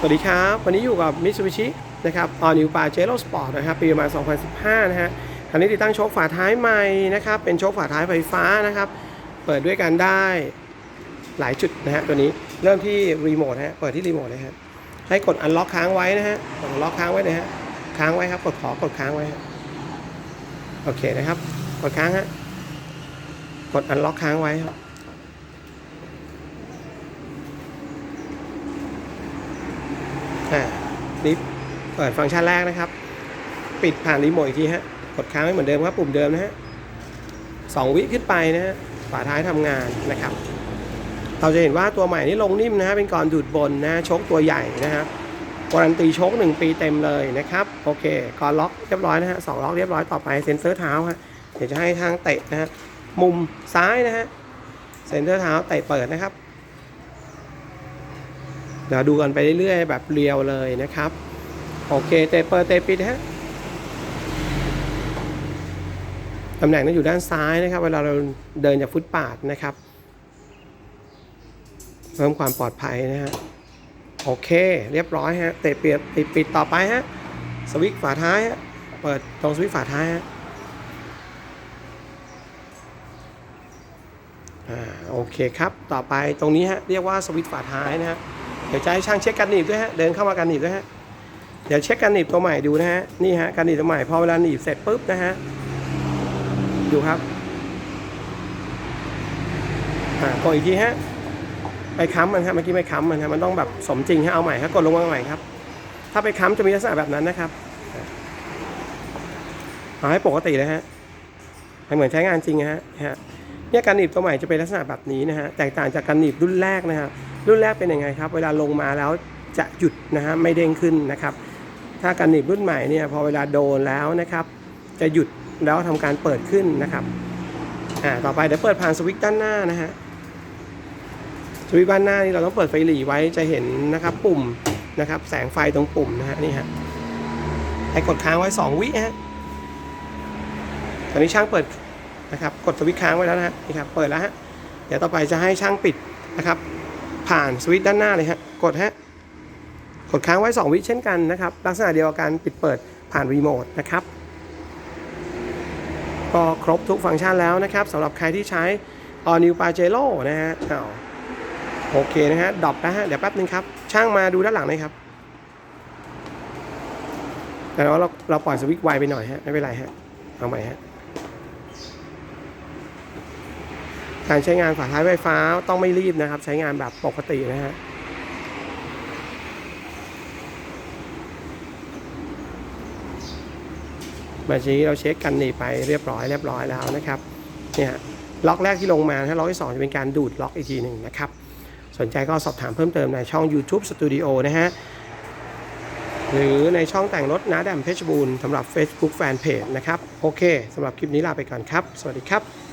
สวัสดีครับ วันนี้อยู่กับ Mitsubishi นะครับ All New Pajero Sport นะครับ ปีประมาณ 2015 นะฮะ คันนี้ติดตั้งโชคฝาท้ายใหม่นะครับ เป็นโชคฝาท้ายไฟฟ้านะครับ เปิดด้วยกันได้หลายจุดนะฮะ ตัวนี้เริ่มที่รีโมทฮะ เปิดที่รีโมทเลยฮะ ให้กดอันล็อกค้างไว้นะฮะ กดล็อกค้างไว้เลยฮะ ค้างไว้ครับ กดขอกดค้างไว้ โอเคนะครับ กดค้างฮะ กดอันล็อกค้างไว้ครับ อ่านี่เปิดฟังก์ชันแรกนะครับ ปิดผ่านรีโมทอีกทีฮะ กดค้างไว้เหมือนเดิมครับ ปุ่มเดิมนะฮะสองวิขึ้นไปนะฮะฝาท้ายทำงานนะครับ เราจะเห็นว่าตัวใหม่นี่ลงนิ่มนะฮะ เป็นกรดูดบนนะชคตัวใหญ่นะฮะการันตีชคหนึ่งปีเต็มเลยนะครับ โอเคกรล็อกเรียบร้อยนะฮะสองล็อกเรียบร้อยต่อไปเซ็นเซอร์เท้าฮะ เดี๋ยวจะให้ทางเตะนะฮะ มุมซ้ายนะฮะ เซ็นเซอร์เท้าเตะเปิดนะครับ เดี๋ยวดูกันไปเรื่อยๆ แบบเรียวเลยนะครับ โอเค เตะเปิดเตะปิดฮะตำแหน่งนั้นอยู่ด้านซ้ายนะครับ เวลาเราเดินจากฟุตปาดนะครับ เพิ่มความปลอดภัยนะฮะ โอเค เรียบร้อยฮะ เตะเปียดปิดปิดต่อไปฮะ สวิตช์ฝาท้ายฮะ เปิดตรงสวิตช์ฝาท้ายฮะ อ่า โอเคครับ ต่อไปตรงนี้ฮะ เรียกว่าสวิตช์ฝาท้ายนะฮะ เดี๋ยวจะให้ช่างเช็คกันหนีบด้วยฮะ เดินเข้ามากันหนีบด้วยฮะ เดี๋ยวเช็คกันหนีบตัวใหม่ดูนะฮะ นี่ฮะกันหนีบตัวใหม่พอเวลาหนีบเสร็จปุ๊บนะฮะ ดูครับ อ่ากดอีกทีฮะ ไปค้ำมันฮะเมื่อกี้ไม่ค้ำมันฮะ มันต้องแบบสมจริงฮะ เอาใหม่ฮะ กดลงมาใหม่ครับ ถ้าไปค้ำจะมีลักษณะแบบนั้นนะครับเอาให้ปกติเลยฮะให้เหมือนใช้งานจริงฮะฮะเนี่ยการหนีบตัวใหม่จะเป็นลักษณะแบบนี้นะฮะ แตกต่างจากการหนีบรุ่นแรกนะฮะรุ่นแรกเป็นยังไงครับ เวลาลงมาแล้วจะหยุดนะฮะไม่เด้งขึ้นนะครับ ถ้าการหนีบรุ่นใหม่เนี่ยพอเวลาโดนแล้วนะครับ จะหยุดแล้วทำการเปิดขึ้นนะครับอ่าต่อไปเดี๋ยวเปิดผ่านสวิตช์ด้านหน้านะฮะสวิตช์ด้านหน้านี่เราต้องเปิดไฟหลีไว้จะเห็นนะครับปุ่มนะครับแสงไฟตรงปุ่มนะฮะนี่ฮะให้กดค้างไว้ 2 วิฮะตอนนี้ช่างเปิดนะครับกดสวิตช์ค้างไว้แล้วนะฮะนี่ครับเปิดแล้วฮะเดี๋ยวต่อไปจะให้ช่างปิดนะครับ ผ่านสวิตช์ด้านหน้าเลยฮะ กดฮะ กดค้างไว้ 2 วิเช่นกันนะครับ ลักษณะเดียวกับการปิดเปิดผ่านรีโมทนะครับ ก็ครบทุกฟังก์ชันแล้วนะครับสำหรับใครที่ใช้ All New Pajero นะฮะอ้าวโอเคนะฮะดรอปนะฮะ เดี๋ยวแป๊บนึงครับ ช่างมาดูด้านหลังหน่อยครับ แต่ว่าเราเราปล่อยสวิตช์ไวไปหน่อยฮะ ไม่เป็นไรฮะ เอาใหม่ฮะ การใช้งานฝาท้ายไฟฟ้าต้องไม่รีบนะครับ ใช้งานแบบปกตินะฮะมาชี้เราเช็คกันนีบไปเรียบร้อยเรียบร้อยแล้วนะครับเนี่ยล็อกแรกที่ลงมานะล็อกที่สองจะเป็นการดูดล็อกอีกทีหนึ่งนะครับ สนใจก็สอบถามเพิ่มเติมในช่อง YouTube Studio นะฮะหรือในช่องแต่งรถนาแดมเพชรบูรณ์สำหรับ Facebook Fanpage นะครับ โอเคสำหรับคลิปนี้ลาไปก่อนครับ สวัสดีครับ